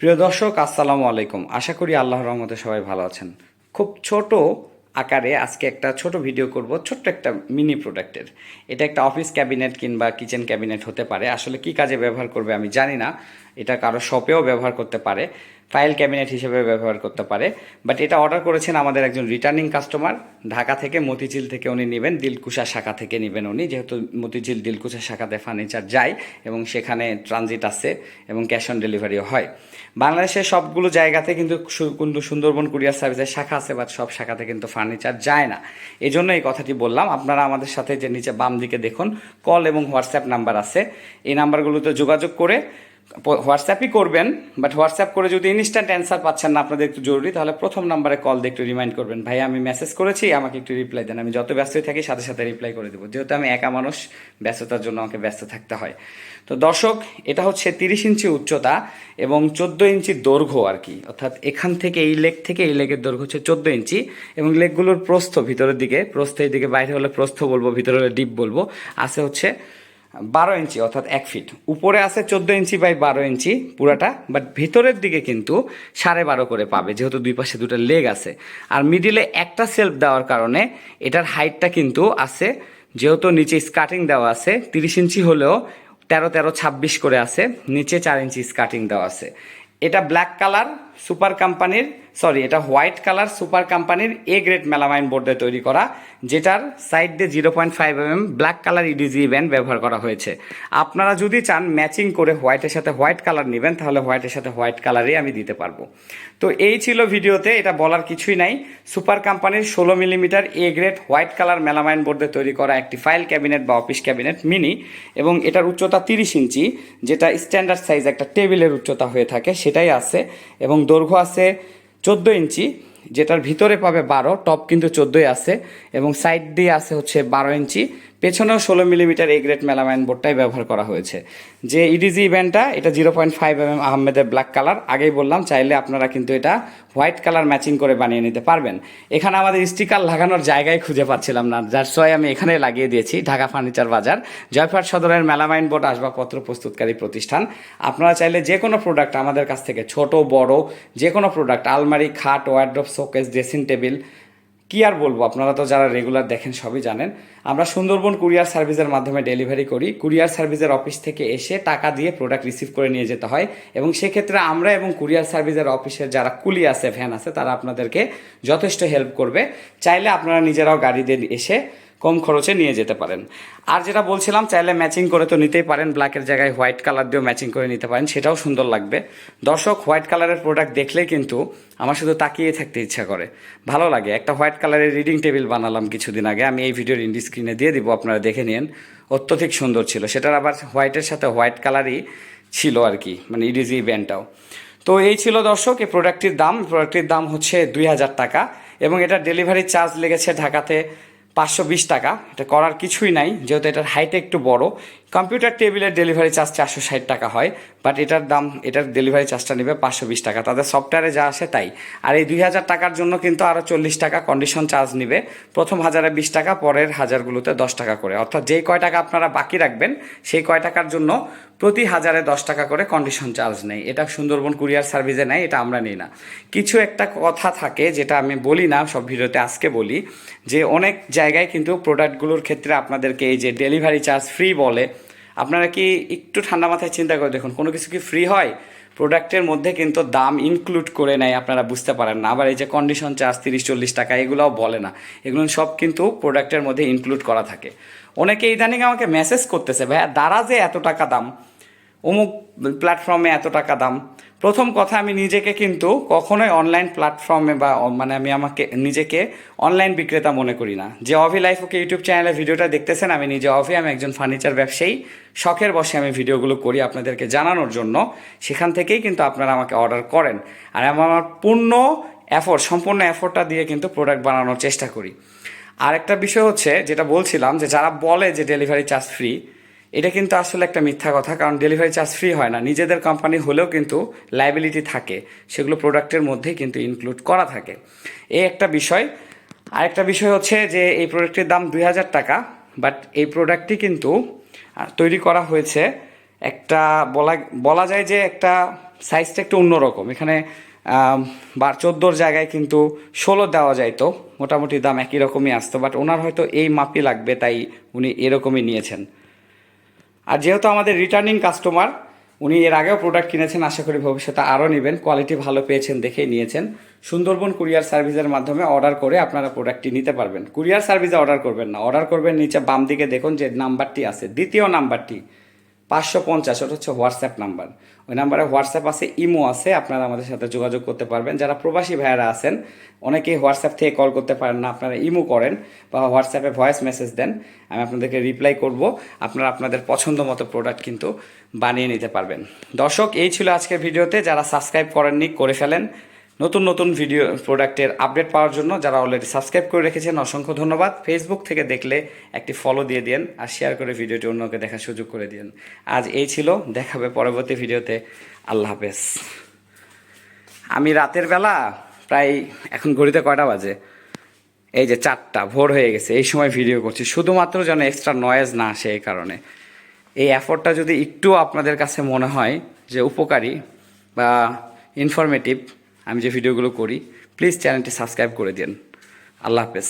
প্রিয় দর্শক, আসসালামু আলাইকুম। আশা করি আল্লাহর রহমতে সবাই ভালো আছেন। খুব ছোট আকারে আজকে একটা ছোট ভিডিও করব, ছোট্ট একটা মিনি প্রোডাক্টের এটা একটা অফিস ক্যাবিনেট কিংবা কিচেন ক্যাবিনেট হতে পারে। আসলে কি কাজে ব্যবহার করবে আমি জানি না। এটা কারও শপেও ব্যবহার করতে পারে। ফাইল ক্যাবিনেট হিসেবে ব্যবহার করতে পারে। বাট এটা অর্ডার করেছেন আমাদের একজন রিটার্নিং কাস্টমার ঢাকা থেকে মতিঝিল থেকে উনি নেবেন, দিলকুশা শাখা থেকে নেবেন উনি। যেহেতু মতিঝিল দিলকুশা শাখাতে ফার্নিচার যায় এবং সেখানে ট্রানজিট আছে এবং ক্যাশ অন ডেলিভারিও হয়। বাংলাদেশের সবগুলো জায়গাতে কিন্তু কিন্তু সুন্দরবন কুরিয়ার সার্ভিসের শাখা আছে বাট সব শাখাতে কিন্তু ফার্নিচার যায় না। এই জন্য এই কথাটি বললাম। আপনারা আমাদের সাথে যে নিচে বাম দিকে দেখুন কল এবং হোয়াটসঅ্যাপ নাম্বার আছে। এই নাম্বারগুলোতে যোগাযোগ করে হোয়াটসঅ্যাপই করবেন বাট হোয়াটসঅ্যাপ করে যদি ইনস্ট্যান্ট অ্যান্সার পাচ্ছেন না আপনাদের একটু জরুরি, তাহলে প্রথম নাম্বারে কল দিয়ে একটু রিমাইন্ড করবেন। ভাই, আমি মেসেজ করেছি, আমাকে একটু রিপ্লাই দেন। আমি যত ব্যস্তই থাকি, সাথে সাথে রিপ্লাই করে দেবো। যেহেতু আমি একা মানুষ, ব্যস্ততার জন্য আমাকে ব্যস্ত থাকতে হয়। তো দর্শক, এটা হচ্ছে তিরিশ ইঞ্চি উচ্চতা এবং চোদ্দ ইঞ্চি দৈর্ঘ্য আর কি। অর্থাৎ এখান থেকে, এই লেগ থেকে এই লেগের দৈর্ঘ্য হচ্ছে চোদ্দ ইঞ্চি এবং লেগগুলোর প্রস্থ ভিতরের দিকে প্রস্থ এই দিকে বাইরে হলে প্রস্থ বলব, ভিতরে হলে ডিপ বলব, আছে হচ্ছে বারো ইঞ্চি, অর্থাৎ এক ফিট উপরে আছে চোদ্দ ইঞ্চি বাই বারো ইঞ্চি পুরাটা বাট ভিতরের দিকে কিন্তু সাড়ে বারো করে পাবে, যেহেতু দুই পাশে দুটো লেগ আছে। আর মিডিলে একটা সেলফ দেওয়ার কারণে এটার হাইটটা কিন্তু আছে, যেহেতু নিচে স্কার্টিং দেওয়া আছে, তিরিশ ইঞ্চি হলেও তেরো তেরো, ছাব্বিশ করে আছে, নিচে চার ইঞ্চি স্কার্টিং দেওয়া আছে। এটা ব্ল্যাক কালার সুপার কোম্পানির সরি এটা হোয়াইট কালার সুপার কোম্পানির এ গ্রেড মেলামাইন বোর্ড তৈরি করা, যেটার সাইড দিয়ে zero point five M M black colour edge band ব্যবহার করা হয়েছে। আপনারা যদি চান ম্যাচিং করে হোয়াইটের সাথে হোয়াইট কালার নেবেন, তাহলে হোয়াইটের সাথে হোয়াইট কালারই আমি দিতে পারব। তো এই ছিল ভিডিওতে, এটা বলার কিছুই নাই। সুপার কোম্পানির ষোলো millimetre A grade white colour melamine board তৈরি করা একটি ফাইল ক্যাবিনেট বা অফিস ক্যাবিনেট মিনি এবং এটার উচ্চতা তিরিশ ইঞ্চি, যেটা স্ট্যান্ডার্ড সাইজ একটা টেবিলের উচ্চতা হয়ে থাকে, সেটাই আছে। এবং দৈর্ঘ্য আছে চোদ্দ ইঞ্চি, যেটার ভিতরে পাবে বারো টপ কিন্তু চোদ্দোই আছে এবং সাইড দিয়ে আছে হচ্ছে বারো ইঞ্চি। পেছনেও ষোলো মিলিমিটার এ গ্রেড মেলামাইন বোর্ডটাই ব্যবহার করা হয়েছে। যে ইডিজি ইভেন্টটা এটা zero point five M M আহমেদের ব্ল্যাক কালার আগেই বললাম, চাইলে আপনারা কিন্তু এটা হোয়াইট কালার ম্যাচিং করে বানিয়ে নিতে পারবেন। এখানে আমাদের স্টিকার লাগানোর জায়গায় খুঁজে পাচ্ছিলাম না যার সয় আমি এখানে লাগিয়ে দিয়েছি, ঢাকা ফার্নিচার বাজার। জয়ফাট সদরের মেলামাইন বোর্ড আসবাবপত্র প্রস্তুতকারী প্রতিষ্ঠান। আপনারা চাইলে যে কোনো প্রোডাক্ট আমাদের কাছ থেকে, ছোট, বড়, যে কোনো প্রোডাক্ট আলমারি, খাট ওয়ার্ড্রপ শোকেস ড্রেসিং টেবিল কি আর বলব, আপনারা তো যারা রেগুলার দেখেন সবই জানেন। আমরা সুন্দরবন কুরিয়ার সার্ভিসের মাধ্যমে ডেলিভারি করি। কুরিয়ার সার্ভিসের অফিস থেকে এসে টাকা দিয়ে প্রোডাক্ট রিসিভ করে নিয়ে যেতে হয় এবং সেক্ষেত্রে আমরা এবং কুরিয়ার সার্ভিসের অফিসের যারা কুলি আছে ভ্যান আছে, তারা আপনাদেরকে যথেষ্ট হেল্প করবে। চাইলে আপনারা নিজেরাও গাড়ি দিয়ে এসে কম খরচে নিয়ে যেতে পারেন। আর যেটা বলছিলাম, চাইলে ম্যাচিং করে তো নিতেই পারেন। ব্ল্যাকের জায়গায় হোয়াইট কালার দিয়েও ম্যাচিং করে নিতে পারেন। সেটাও সুন্দর লাগবে। দর্শক হোয়াইট কালারের প্রোডাক্ট দেখলে কিন্তু আমার শুধু তাকিয়ে থাকতে ইচ্ছা করে। ভালো লাগে। একটা হোয়াইট কালারের রিডিং টেবিল বানালাম কিছুদিন আগে। আমি এই ভিডিওর ইন্ডি স্ক্রিনে দিয়ে দিব, আপনারা দেখে নিন। অত্যধিক সুন্দর ছিল। সেটার আবার হোয়াইটের সাথে হোয়াইট কালারই ছিল আর কি মানে ইডিজি ব্যান্ডটাও তো এই ছিল দর্শক, এই প্রোডাক্টটির দাম। প্রোডাক্টটির দাম হচ্ছে দুই হাজার টাকা। এবং এটার ডেলিভারি চার্জ লেগেছে ঢাকাতে পাঁচশো বিশ টাকা। এটা করার কিছুই নাই যেহেতু এটার হাইটে একটু বড়। কম্পিউটার টেবিলের ডেলিভারি চার্জ চারশো ষাট টাকা হয় বাট এটার দাম, এটার ডেলিভারি চার্জটা নেবে পাঁচশো বিশ টাকা। তাদের সফটওয়্যারে যা আসে তাই। আর এই দুই হাজার টাকার জন্য কিন্তু আরও চল্লিশ টাকা কন্ডিশন চার্জ নেবে। প্রথম হাজারে বিশ টাকা, পরের হাজারগুলোতে দশ টাকা করে। অর্থাৎ যেই কয় টাকা আপনারা বাকি রাখবেন, সেই কয় টাকার জন্য প্রতি হাজারে দশ টাকা করে কন্ডিশন চার্জ নেই। এটা সুন্দরবন কুরিয়ার সার্ভিসে নেয়, এটা আমরা নিই না। কিছু একটা কথা থাকে, যেটা আমি বলি না, সব ভিডিওতে আজকে বলি, যে অনেক জায়গায় কিন্তু প্রোডাক্টগুলোর ক্ষেত্রে আপনাদেরকে এই যে ডেলিভারি চার্জ ফ্রি বলে আপনারা কি একটু ঠান্ডা মাথায় চিন্তা করে দেখুন, কোনো কিছু কি ফ্রি হয়? প্রোডাক্টের মধ্যে কিন্তু দাম ইনক্লুড করে নেয় আপনারা বুঝতে পারেন না। আবার এই যে কন্ডিশন চার্জ তিরিশ, চল্লিশ টাকা, এগুলোও বলে না। এগুলো সব কিন্তু প্রোডাক্টের মধ্যে ইনক্লুড করা থাকে। অনেকে ইদানিং আমাকে মেসেজ করতেছে, ভাইয়া যে এত টাকা দাম। অমুক প্ল্যাটফর্মে এত টাকা দাম। প্রথম কথা, আমি নিজেকে কিন্তু কখনোই অনলাইন প্ল্যাটফর্মে বা মানে আমি আমাকে, নিজেকে অনলাইন বিক্রেতা মনে করি না। যে অভি লাইফ ওকে ইউটিউব চ্যানেলে ভিডিওটা দেখতেছেন, আমি নিজে অভি, আমি একজন ফার্নিচার ব্যবসায়ী। শখের বসে আমি ভিডিওগুলো করি আপনাদেরকে জানানোর জন্য। সেখান থেকেই কিন্তু আপনারা আমাকে অর্ডার করেন। আর আমি আমার পূর্ণ এফোর্ট সম্পূর্ণ এফোর্টটা দিয়ে কিন্তু প্রোডাক্ট বানানোর চেষ্টা করি। আর একটা বিষয় হচ্ছে, যেটা বলছিলাম, যে যারা বলে যে ডেলিভারি চার্জ ফ্রি এটা কিন্তু আসলে একটা মিথ্যা কথা, কারণ ডেলিভারি চার্জ ফ্রি হয় না। নিজেদের কোম্পানি হলেও কিন্তু লাইবিলিটি থাকে, সেগুলো প্রোডাক্টের মধ্যেই কিন্তু ইনক্লুড করা থাকে। এই একটা বিষয়। আরেকটা বিষয় হচ্ছে যে, এই প্রোডাক্টের দাম দুই হাজার টাকা বাট এই প্রোডাক্টটি কিন্তু তৈরি করা হয়েছে একটা, বলা বলা যায় যে একটা সাইজটা একটু অন্যরকম। এখানে বার চোদ্দোর জায়গায় কিন্তু ষোলো দেওয়া যাইতো মোটামুটি দাম একই রকমই আসতো বাট ওনার হয়তো এই মাপই লাগবে, তাই উনি এরকমই নিয়েছেন। আর যেহেতু আমাদের রিটার্নিং কাস্টমার উনি এর আগেও প্রোডাক্ট কিনেছেন, আশা করি ভবিষ্যতে আরও নেবেন। কোয়ালিটি ভালো পেয়েছেন দেখেই নিয়েছেন। সুন্দরবন কুরিয়ার সার্ভিসের মাধ্যমে অর্ডার করে আপনারা প্রোডাক্টটি নিতে পারবেন। কুরিয়ার সার্ভিসে অর্ডার করবেন না। অর্ডার করবেন নিচে বাম দিকে দেখুন যে নাম্বারটি আছে। দ্বিতীয় নাম্বারটি পাঁচশো পঞ্চাশ, ওটা হচ্ছে হোয়াটসঅ্যাপ নাম্বার ওই নাম্বারে হোয়াটসঅ্যাপ আছে, ইমো আছে, আপনারা আমাদের সাথে যোগাযোগ করতে পারবেন। যারা প্রবাসী ভাইয়ারা আছেন, অনেকেই হোয়াটসঅ্যাপ থেকে কল করতে পারেন না, আপনারা ইমো করেন বা হোয়াটসঅ্যাপে ভয়েস মেসেজ দেন, আমি আপনাদেরকে রিপ্লাই করব। আপনারা আপনাদের পছন্দ মতো প্রোডাক্ট কিন্তু বানিয়ে নিতে পারবেন। দর্শক, এই ছিল আজকের ভিডিওতে। যারা সাবস্ক্রাইব করেননি, করে ফেলেন। নতুন নতুন ভিডিও প্রোডাক্টের আপডেট পাওয়ার জন্য যারা অলরেডি সাবস্ক্রাইব করে রেখেছেন, অসংখ্য ধন্যবাদ। ফেসবুক থেকে দেখলে একটি ফলো দিয়ে দিন আর শেয়ার করে ভিডিওটি অন্যকে দেখার সুযোগ করে দিন আজ এই ছিল, দেখাবে পরবর্তী ভিডিওতে আল্লাহ হাফেজ। আমি রাতের বেলা প্রায় এখন ঘড়িতে কয়টা বাজে? এই যে চারটা, ভোর হয়ে গেছে, এই সময় ভিডিও করছি। শুধুমাত্র যেন এক্সট্রা নয়েজ না আসে এই কারণে। এই অ্যাফোর্টটা যদি একটু আপনাদের কাছে মনে হয় যে উপকারী বা ইনফরমেটিভ আমি যে ভিডিওগুলো করি প্লিজ চ্যানেলটি সাবস্ক্রাইব করে দিন। আল্লাহ হাফেজ।